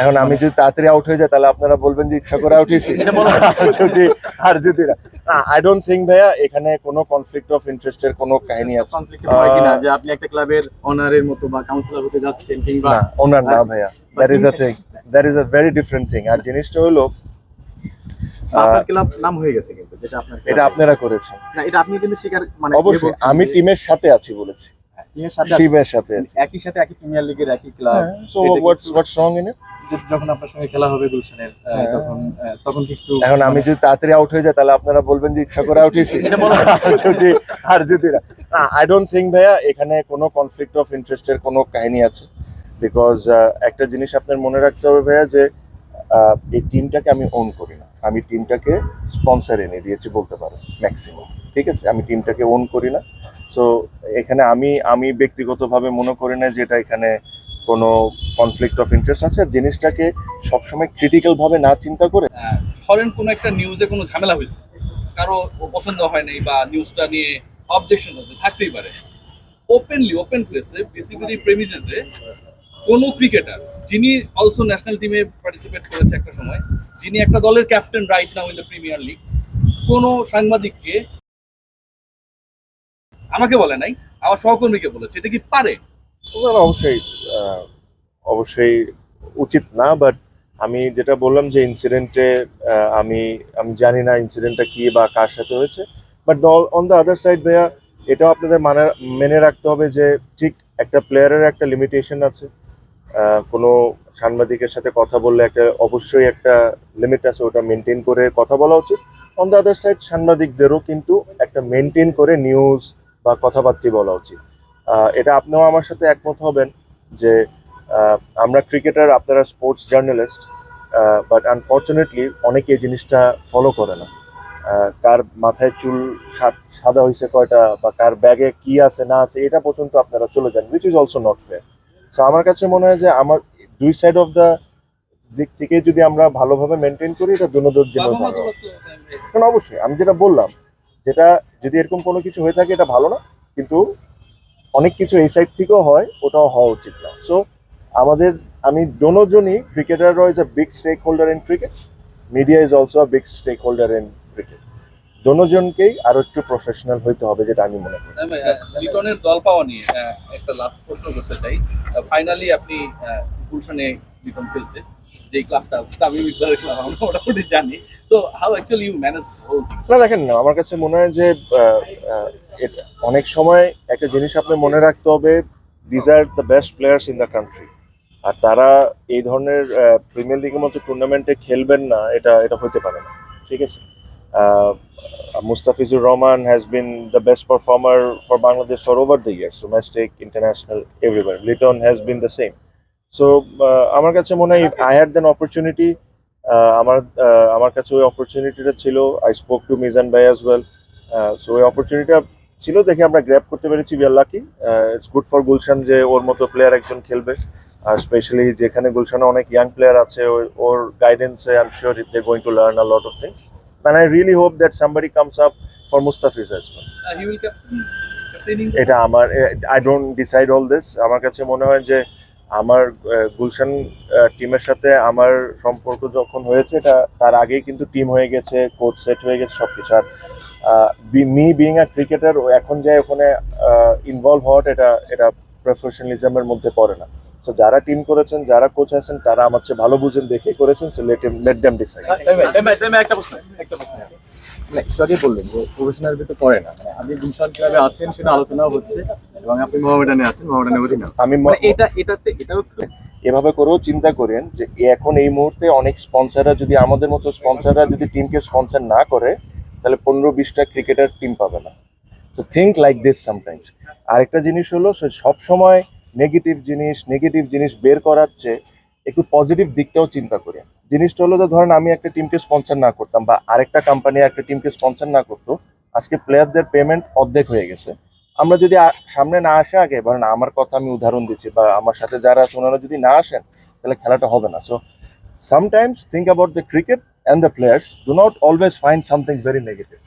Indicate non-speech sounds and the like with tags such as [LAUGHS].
এখন আমি যদি তাড়াতাড়ি আউট হয়ে যাই তাহলে আপনারা বলবেন যে ইচ্ছা করে আউট হয়েছি। আর [LAUGHS] যদি আর যদি না। আই ডোন্ট থিঙ্ক ভাইয়া এখানে কোনো কনফ্লিক্ট অফ ইন্টারেস্টের কোনো কাহিনী আছে। হয় যে আপনি একটা ক্লাবের অনারের মতো বা কাউন্সিলর হতে যাচ্ছেন কিংবা ওনার না হ্যাঁ। ভাইয়া। That is a thing that is a very different thing আর জিনিসটা হলো হয়ে এটা আপনারা করেছেন। না এটা আপনি কিন্তু স্বীকার মানে অবশ্যই আমি টিমের সাথে আছি বলেছি। টিমের সাথে টিমের সাথে একই সাথে একই প্রিমিয়ার লিগের একই club so what's what's wrong in it যখন আপনার সঙ্গে খেলা হবে গুলশানের হ্যাঁ। তখন তখন কি একটু এখন আমি যদি তাড়াতাড়ি আউট হয়ে যাই তাহলে আপনারা বলবেন যে ইচ্ছা করে আউট হয়েছি। আর [LAUGHS] যদি আর যদি না। আই ডোন্ট থিঙ্ক ভাইয়া এখানে কোনো কনফ্লিক্ট অফ ইন্টারেস্টের কোনো কাহিনী আছে। বিকজ একটা জিনিস আপনার মনে রাখতে হবে ভাইয়া যে এই টিমটাকে আমি ওন করি না। আমি টিমটাকে স্পন্সর এনে দিয়েছি বলতে পারো ম্যাক্সিমাম ঠিক আছে? আমি টিমটাকে ওন করি না। সো এখানে আমি আমি ব্যক্তিগতভাবে মনে করি না যে এটা এখানে কোনো কনফ্লিক্ট অফ ইন্টারেস্ট আছে? জিনিসটাকে সবসময় ক্রিটিক্যাল ভাবে না চিন্তা করে? আহ, ধরেন কোনো একটা নিউজে কোনো ঝামেলা হয়েছে। কারও পছন্দ হয় নাই বা নিউজটা নিয়ে অবজেকশন হচ্ছে থাকতেই পারে। ওপেনলি ওপেন প্লেসে বেসিক্যালি প্রেমিসেসে কোনো ক্রিকেটার যিনি অলসো ন্যাশনাল টিমে পার্টিসিপেট করেছে একটা সময় যিনি একটা দলের captain right now in the premier league কোনো সাংবাদিককে আমাকে বলে নাই আমার সহকর্মীকে বলেছে। এটা কি পারে? অবশ্যই অবশ্যই উচিত না বাট আমি যেটা বললাম যে ইনসিডেন্টে আমি আমি জানি না ইনসিডেন্টটা কি বা কার সাথে হয়েছে but on the other side ভাইয়া, এটাও আপনাদের মানে মেনে রাখতে হবে যে ঠিক একটা প্লেয়ারের একটা লিমিটেশন আছে কোনো সাংবাদিকের সাথে কথা বললে একটা, অবশ্যই একটা লিমিট আছে, ওটা মেনটেন করে কথা বলা উচিত। অন দ্য আদার সাইড সাংবাদিকদেরও কিন্তু একটা মেনটেন করে নিউজ বা কথাবার্তা বলা উচিত। এটা আপনিও আমার সাথে একমত হবেন যে আমরা ক্রিকেটার আপনারা স্পোর্টস জার্নালিস্ট বাট আনফর্চুনেটলি অনেকে এই জিনিসটা ফলো করে না। কার মাথায় চুল সাদ- সাদা হয়েছে কয়টা বা কার ব্যাগে কি আছে না আছে এটা পর্যন্ত আপনারা চলে যান which is also not fair so আমার কাছে মনে হয় যে আমার দুই সাইড অফ দ্য দিক থেকে যদি আমরা ভালোভাবে মেনটেন করি এটা দুনোদের জন্য ভালো কারণ অবশ্যই আমি যেটা বললাম যেটা যদি এরকম কোনো কিছু হয়ে থাকে এটা ভালো না কিন্তু অনেক কিছু এই সাইড থেকেও হয়, ওটাও হওয়া উচিত না। সো আমাদের, আমি দোনোজনই cricketer a big stake holder in cricket media is also a big stake holder in cricket দোনোজনকেই আরও একটু প্রফেশনাল হইতে হবে যেটা আমি মনে করি। হ্যাঁ লিটনের দল পাওয়া নিয়ে একটা লাস্ট প্রশ্ন করতে চাই। ফাইনালি আপনি গুলশানে লিটন খেলছে। যে ক্লাবটা তামিম ইকবালের ক্লাব আমরা মোটামুটি জানি। তো হাউ অ্যাকচুয়ালি ইউ ম্যানেজ না, দেখেন না, আমার কাছে মনে হয় যে অনেক সময় একটা জিনিস আপনি মনে রাখতে হবে these are the best players in the country আর তারা এই ধরনের প্রিমিয়ার লিগের মতো টুর্নামেন্টে খেলবেন না, এটা এটা হতে পারে না। ঠিক আছে? Mustafizur Rahman has been the best performer for Bangladesh for over the years domestic international everywhere Liton has been the same so আমার কাছে মনে হয় আই হ্যাড দেন অপরচুনিটি আমার আমার কাছে ওই অপরচুনিটিটা ছিল। আই স্পোক টু মিজান বাই অ্যাজ ওয়েল সো ওই অপরচুনিটিটা ছিল দেখে আমরা গ্র্যাপ করতে পেরেছি। We are lucky it's good for Gulshan যে ওর মতো প্লেয়ার একজন খেলবে। আর স্পেশালি যেখানে গুলশানে অনেক ইয়াং প্লেয়ার আছে ওর- ওর গাইডেন্সে I am sure if they going to learn a lot of things and I really hope that somebody comes up for Mustafiz as well এটা আমার I don't decide all this আমার কাছে মনে হয় যে আমার গুলশান টিমের সাথে আমার সম্পর্ক যখন হয়েছে, এটা তার আগেই কিন্তু টিম হয়ে গেছে কোচ সেট হয়ে গেছে, সবকিছু। আর মি বিং আ ক্রিকেটার এখন যে ওখানে ইনভলভ হওয়াটা এটা এটা প্রফেশনালিজমের মধ্যে পড়ে না। তো যারা টিম করেছেন, যারা কোচ আছেন, তারা আমার চেয়ে ভালো বুঝেন, দেখে করেছেন so let let them decide একটা প্রশ্ন একটা প্রশ্ন। আছে একটু আগে বললেন যে প্রফেশনাল ভিতরে পড়ে না। মানে আপনি গুলশান ক্লাবে আছেন সেটা আলোচনা হচ্ছে। এবং আপনি মোহামেডানে আছেন মোহামেডানের অধীনে আমি মানে এটা এটাতে এটাও এভাবে করেও চিন্তা করেন যে এখন এই মুহূর্তে অনেক স্পন্সররা যদি আমাদের মতো স্পন্সররা যদি টিমকে স্পন্সর না করে তাহলে পনেরো বিশটা ক্রিকেটার টিম পাবে না। তো থিঙ্ক লাইক দিস সামটাইমস আরেকটা জিনিস হলো সব সময় নেগেটিভ জিনিস নেগেটিভ জিনিস বের করাচ্ছে একটু পজিটিভ দিকটাও চিন্তা করি। জিনিসটা হলো যে ধরেন আমি একটা টিমকে স্পন্সর না করতাম বা আরেকটা কোম্পানি একটা টিমকে স্পন্সর না করতো আজকে প্লেয়ারদের পেমেন্ট অর্ধেক হয়ে গেছে। আমরা যদি সামনে না আসে আগে বা আমার কথা আমি উদাহরণ দিচ্ছি বা আমার সাথে যারা আছে ওনারা যদি না আসেন, তাহলে খেলাটা হবে না। So sometimes think about the cricket and the players do not always find something very negative